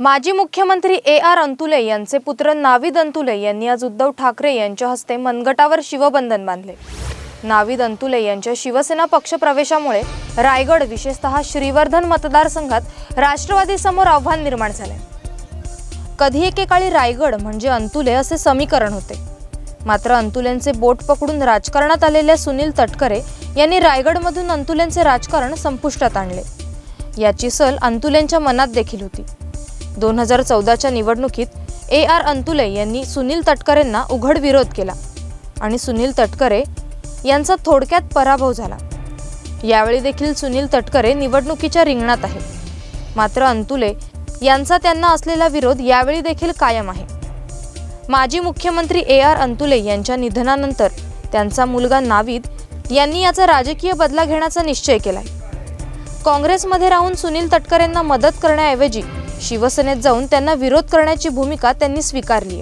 माजी मुख्यमंत्री A R Antule यांचे पुत्र नाविद अंतुले यांनी आज उद्धव ठाकरे यांच्या हस्ते मनगटावर शिवबंधन बांधले. नाविद अंतुले यांच्या शिवसेना पक्षप्रवेशामुळे रायगड विशेषतः श्रीवर्धन मतदारसंघात राष्ट्रवादीसमोर आव्हान निर्माण झाले. कधी एकेकाळी रायगड म्हणजे अंतुले असे समीकरण होते. मात्र अंतुलेंचे बोट पकडून राजकारणात आलेल्या सुनील तटकरे यांनी रायगडमधून अंतुलेंचे राजकारण संपुष्टात आणले. याची सल अंतुलेंच्या मनात देखील होती. दोन हजार चौदाच्या निवडणुकीत ए आर अंतुले यांनी सुनील तटकरेंना उघड विरोध केला. आणि सुनील तटकरे यांचा थोडक्यात पराभव झाला. यावेळी देखील सुनील तटकरे निवडणुकीच्या रिंगणात आहेत. मात्र अंतुले यांचा त्यांना असलेला विरोध यावेळी देखील कायम आहे. माजी मुख्यमंत्री ए आर अंतुले यांच्या निधनानंतर त्यांचा मुलगा नाविद यांनी याचा राजकीय बदला घेण्याचा निश्चय केलाय. काँग्रेसमध्ये राहून सुनील तटकरेंना मदत करण्याऐवजी शिवसेनेत जाऊन त्यांना विरोध करण्याची भूमिका त्यांनी स्वीकारली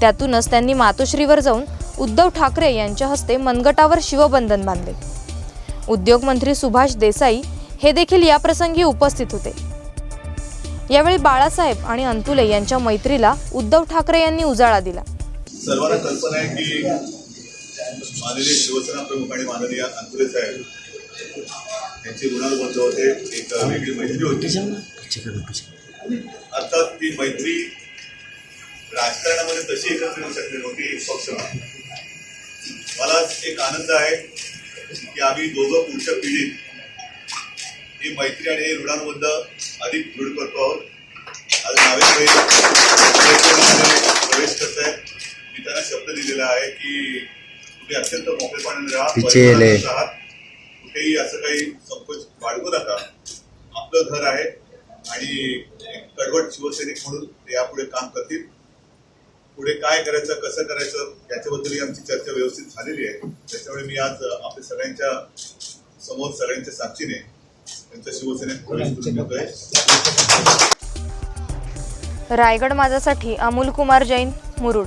त्यातूनच त्यांनी मातोश्रीवर जाऊन उद्धव ठाकरे यांच्या हस्ते मनगटावर शिवबंधन बांधले. उद्योगमंत्री सुभाष देसाई हे देखील याप्रसंगी उपस्थित होते. यावेळी बाळासाहेब आणि अंतुले यांच्या मैत्रीला उद्धव ठाकरे यांनी उजाळा दिला. सर्वांना कल्पना आहे की माननीय शिवसेना प्रमुख आणि माननीय अंतुले साहेब यांची ऋणानुबंध होते एक वेगळी मैत्री होती. अर्थात ती मैत्री राजकारणामध्ये तशी एकत्र येऊ शकली नव्हती एक पक्ष. मला एक आनंद आहे की आम्ही दोघं पुढच्या पिढीत ही मैत्री आणि हे ऋणानुबंध अधिक दृढ करतो आहोत. आज नावेकडे प्रवेश करत आहेत मी त्यांना शब्द दिलेला आहे की तुम्ही अत्यंत मोकळेपणाने राहा. पिचेले. कुठेही असं काही संकोच बाळगू नका. आपलं घर आहे आणि कडवट शिवसैनिक म्हणून ते यापुढे काम करतील. पुढे काय करायचं कसं करायचं याच्याबद्दल आमची चर्चा व्यवस्थित झालेली आहे. त्याच्यामुळे मी आज आपल्या सगळ्यांच्या समोर सगळ्यांच्या साक्षीने त्यांच्या शिवसेनेत प्रवेश करून घेतोय. रायगड माझ्यासाठी अमोल कुमार जैन मुरुड.